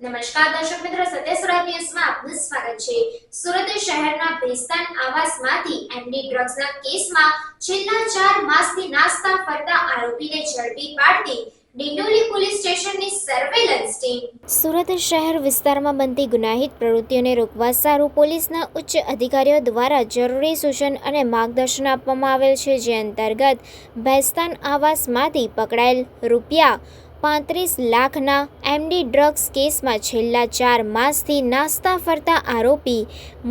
નમસ્કાર દર્શક મિત્રો સત્ય સુરત ન્યૂઝમાં આપનું સ્વાગત છે. સુરત શહેરના ભેસ્તાન આવાસમાંથી એમડી ડ્રગ્સના કેસમાં છેલ્લા ચાર માસથી નાસ્તા ફરતા આરોપીને ઝડપી પાડતી સુરત શહેર વિસ્તારમાં બનતી ગુનાહિત પ્રવૃત્તિઓને રોકવા સારું પોલીસના ઉચ્ચ અધિકારીઓ દ્વારા જરૂરી સૂચન અને માર્ગદર્શન આપવામાં આવેલ છે, જે અંતર્ગત બેસ્તાન આવાસમાંથી પકડાયેલ રૂપિયા પાંત્રીસ લાખના એમડી ડ્રગ્સ કેસમાં છેલ્લા ચાર માસથી નાસ્તા ફરતા આરોપી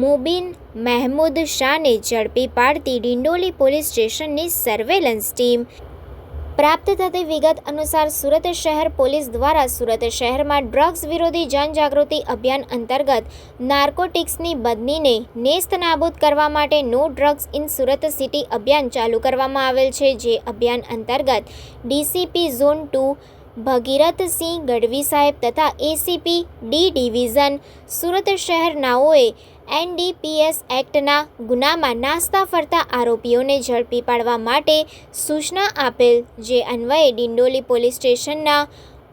મુબીન મહેમૂદ શાહને ઝડપી પાડતી ડિંડોલી પોલીસ સ્ટેશનની સર્વેલન્સ ટીમ. પ્રાપ્ત થતી વિગત અનુસાર સુરત શહેર પોલીસ દ્વારા સુરત શહેરમાં ડ્રગ્સ વિરોધી જનજાગૃતિ અભિયાન અંતર્ગત નાર્કોટિક્સની બદનીને નેસ્ત નાબૂદ કરવા માટે no drugs in Surat city અભિયાન ચાલુ કરવામાં આવેલ છે, જે અભિયાન અંતર્ગત DCP zone two Bhagirathsinh Gadhvi સાહેબ તથા એસીપી ડી ડિવિઝન સુરત શહેરનાઓએ એનડીપીએસ એક્ટના ગુનામાં નાસ્તા ફરતા આરોપીઓને ઝડપી પાડવા માટે સૂચના આપેલ, જે અન્વયે ડિંડોલી પોલીસ સ્ટેશનના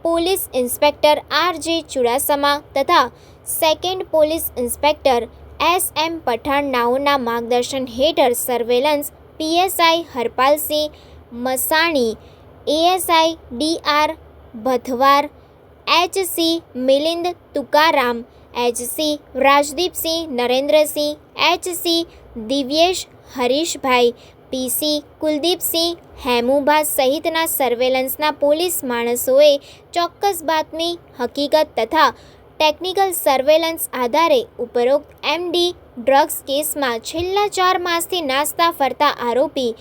police inspector R J Chudasama તથા second police inspector S M Pathan નાઓના માર્ગદર્શન હેઠળ surveillance PSI Harpalsinh Masani ASI D R Bhathwar HC Milind Tukaram HC Rajdeepsinh Narendrasinh HC Divyesh Harishbhai PC Kuldeepsinh Hemubha સહિતના સર્વેલન્સના police માણસોએ ચોક્કસ બાતમી, હકીકત તથા ટેકનિકલ સર્વેલન્સ આધારે ઉપરોક્ત એમડી ડ્રગ્સ કેસમાં છેલ્લા ચાર માસથી નાસ્તા ફરતા આરોપી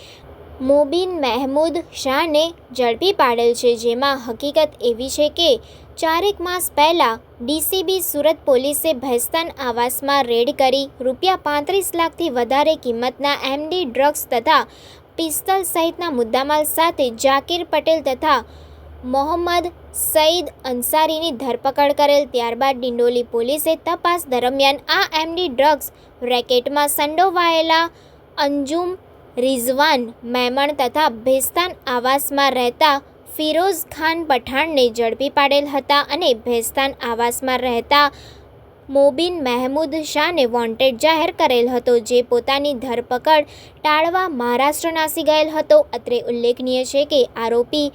મોબીન મહેમૂદ શાહને ઝડપી પાડેલ છે, જેમાં હકીકત એવી છે કે ચારેક માસ પહેલાં ડીસીબી સુરત પોલીસે ભેસ્તાન આવાસમાં રેડ કરી રૂપિયા પાંત્રીસ લાખથી વધારે કિંમતના એમડી ડ્રગ્સ તથા પિસ્તલ સહિતના મુદ્દામાલ સાથે જાકીર પટેલ તથા મોહમ્મદ સઈદ અંસારીની ધરપકડ કરેલ. ત્યારબાદ ડિંડોલી પોલીસે તપાસ દરમિયાન આ એમડી ડ્રગ્સ રેકેટમાં સંડોવાયેલા અંજુમ રિઝવાન, મેમણ તથા ભેસ્તાન આવાસમાં રહેતા ફિરોઝ ખાન પઠાણને ઝડપી પાડેલ હતા અને ભેસ્તાન આવાસમાં રહેતા મોબીન મહેમૂદ શાહને વોન્ટેડ જાહેર કરેલ હતો, જે પોતાની ધરપકડ ટાળવા મહારાષ્ટ્ર નાસી ગયેલ હતો. અત્રે ઉલ્લેખનીય છે કે આરોપી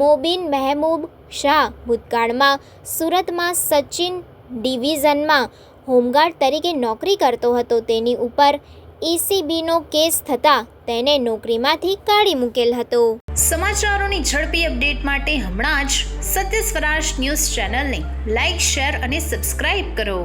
મોબીન મહેમૂબ શાહ ભૂતકાળમાં સુરતમાં સચિન ડિવિઝનમાં હોમગાર્ડ તરીકે નોકરી કરતો હતો. તેની ઉપર ઈસીબીનો કેસ થતાં તેને નોકરીમાંથી કાઢી મૂકેલ હતો. સમાચારોની ઝડપી અપડેટ માટે હમણાં જ સત્ય સ્વરાજ ન્યૂઝ ચેનલને લાઇક શેર અને સબસ્ક્રાઇબ કરો.